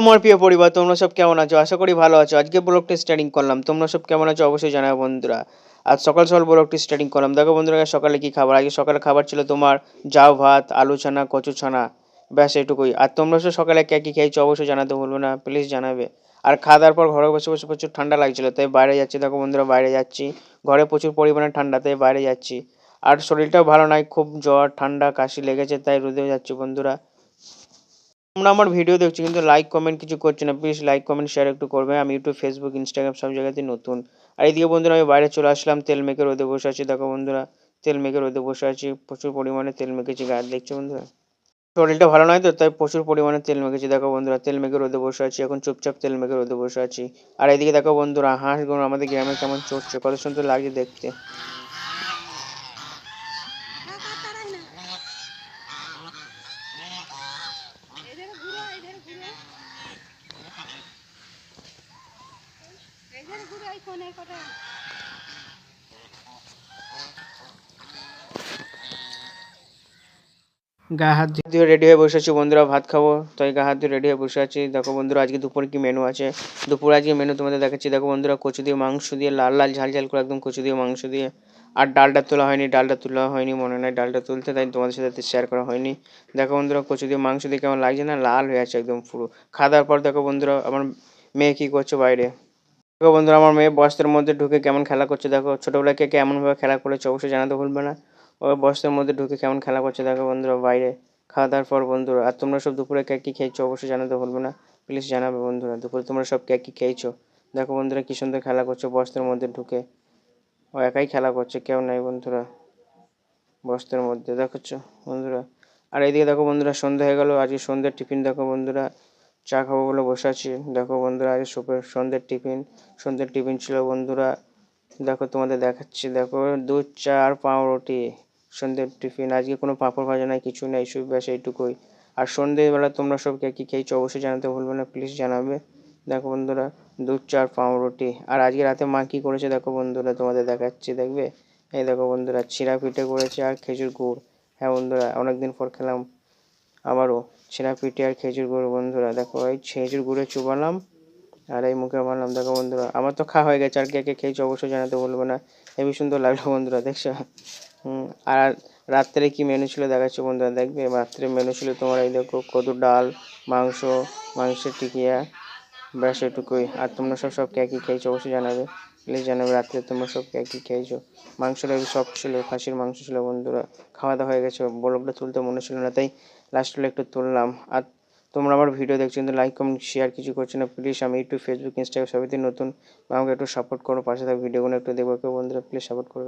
আমার প্রিয় পরিবার, তোমরা সব কেমন আছো? আশা করি ভালো আছো। আজকে ব্লগটি স্টার্টিং করলাম। তোমরা সব কেমন আছো? অবশ্যই জানাবে বন্ধুরা। আজ সকাল সকাল ব্লগটি স্টার্টিং করলাম। দেখো বন্ধুরা সকালে কি খাবার? আজকে সকালে খাবার ছিল তোমার জাউ ভাত, আলু ছানা, কচু ছানা। ব্যাস এটুকুই আর তোমরা সব সকালে কে কী খেয়েছো? অবশ্যই জানাতে ভুলবে না। প্লিজ জানাবে। আর খাওয়া দাওয়ার পর ঘরে বসে বসে প্রচুর ঠান্ডা লাগছিল, তাই বাইরে যাচ্ছি। দেখো বন্ধুরা, বাইরে যাচ্ছি। ঘরে প্রচুর পরিমাণে ঠান্ডা, তাই বাইরে যাচ্ছি। আর শরীরটাও ভালো নয় খুব জ্বর, ঠান্ডা, কাশি লেগেছে, তাই রোদেও যাচ্ছি বন্ধুরা। তোমরা আমার ভিডিও দেখছ, কিন্তু লাইক কমেন্ট কিছু করছ না। প্লিজ লাইক কমেন্ট শেয়ার একটু করবে। আমি ইউটিউব ফেসবুক ইনস্টাগ্রাম সব জায়গাতে নতুন। আর এইদিকে বন্ধুরা, আমি বাইরে চলে আসলাম, তেল মেখে রোদে বসে আছি। দেখো বন্ধুরা, তেল মেখে রোদে বসে আছি। প্রচুর পরিমাণে তেল মেখেছি, গাছ দেখছ বন্ধুরা? শরীরটা ভালো নয় তো, তাই প্রচুর পরিমাণে তেল মেখেছি। দেখো বন্ধুরা, তেল মেখে রোদে বসে আছি। এখন চুপচাপ তেল মেখে রোদে বসে আছি। আর এদিকে দেখো বন্ধুরা হাঁসগুলো আমাদের গ্রামে কেমন চড়ছে, কত সুন্দর লাগছে দেখতে এদের ঘুরো এদের ঘুরো কোণে কটা গা হাত ধুয়ে রেডি হয়ে বসে আছি বন্ধুরা ভাত খাব। তাই গা হাত ধুয়ে রেডি হয়ে বসে আছি। দেখো বন্ধুরা আজকে দুপুরে কি মেনু আছে? দুপুরে আজকে মেনু তোমাদের দেখাচ্ছি। দেখো বন্ধুরা কচু দিয়ে মাংস দিয়ে লাল লাল ঝাল ঝাল করে একদম কচু দিয়ে মাংস দিয়ে। আর ডালটা তোলা হয়নি ডালটা তোলা হয়নি মনে নাই ডালটা তুলতে তাই তোমাদের সাথে শেয়ার করা হয়নি। দেখো বন্ধুরা কচু দিয়ে মাংস দিয়ে কেমন লাগছে না? লাল হয়ে আছে একদম পুরো। খাওয়া দাওয়ার পর দেখো বন্ধুরা আমার মেয়ে কী করছে বাইরে? দেখো বন্ধুরা, আমার মেয়ে বস্তার মধ্যে ঢুকে কেমন খেলা করছে দেখো। ছোটোবেলায় কে কেমনভাবে খেলা করেছে অবশ্যই জানাতে ভুলবে না। ও বস্তার মধ্যে ঢুকে কেমন খেলা করছে দেখো বন্ধুরা, বাইরে। খাওয়া দাওয়ার পর বন্ধুরা, আর তোমরা সব দুপুরে কে কী খেয়েছো অবশ্যই জানাতে ভুলবে না। প্লিজ জানাবে বন্ধুরা, দুপুরে তোমরা সব কে কী খেয়েছো। দেখো বন্ধুরা কী সুন্দর খেলা করছ বস্তার মধ্যে ঢুকে। ও একাই খেলা করছে, কেউ নাই বন্ধুরা। বস্তার মধ্যে, দেখছ বন্ধুরা? আর এইদিকে দেখো বন্ধুরা সন্ধ্যা হয়ে গেল, আজকে সন্ধ্যের টিফিন দেখো বন্ধুরা। চা খাব বলে বসে আছি। দেখো বন্ধুরা আজ সুপের সন্ধ্যের টিফিন। সন্ধ্যের টিফিন ছিল বন্ধুরা, দেখো তোমাদের দেখাচ্ছি। দেখো দুধ, চা আর পাউরুটি সন্ধ্যের টিফিন, আজকে কোনো পাঁপড় ভাজা নাই, কিছু নেই, শুধু ব্যাস এইটুকুই। আর সন্ধ্যেবেলা তোমরা সব কে কী খেয়েছো অবশ্যই জানাতে ভুলবে না প্লিজ জানাবে। দেখো বন্ধুরা, দুধ, চা আর পাউরুটি আর আজকে রাতে মা কী করেছে দেখো বন্ধুরা, তোমাদের দেখাচ্ছি, দেখবে? এই দেখো বন্ধুরা, ছিঁড়া পিঠে করেছে আর খেজুর গুড়। হ্যাঁ বন্ধুরা, অনেকদিন পর খেলাম। আবারও ছিঁড়া পিঠে আর খেজুর গুড়, বন্ধুরা দেখো, এই খেজুর গুড়ে চুবালাম আর এই মুখে বানালাম দেখো, বন্ধুরা, আমার তো খাওয়া হয়ে গেছে, আর কে কে খেয়েছো অবশ্যই জানাতে বলব না, হেবি সুন্দর লাগল, বন্ধুরা, দেখছ? আর রাত্রে কি মেনু ছিল দেখাচ্ছি, বন্ধুরা, দেখবে, রাত্রে মেনু ছিল তোমার এই দেখো কদু ডাল, মাংস, মাংসের টিকিয়া ব্যাস এটুকুই আর তোমরা সব সব কে কী খেয়েছো অবশ্যই জানাবে। প্লিজ জানাবে, রাত্রে তোমরা সব কে খেয়েছো? মাংসটা সব ছিল, খাসির মাংস ছিল, বন্ধুরা। খাওয়া দাওয়া হয়ে গেছে, ব্লগটা তুলতে মনে ছিল না, তাই লাস্টে একটু তুললাম। আর তোমরা আমার ভিডিও দেখছ, কিন্তু লাইক কমেন্ট শেয়ার কিছু করছ না প্লিজ আমি ইউটিউব ফেসবুক ইনস্টাগ্রাম সবইতে নতুন, আমাকে একটু সাপোর্ট করো, পাশে থাকা ভিডিওগুলো একটু দেখব কেউ বন্ধুরা প্লিজ সাপোর্ট করবে।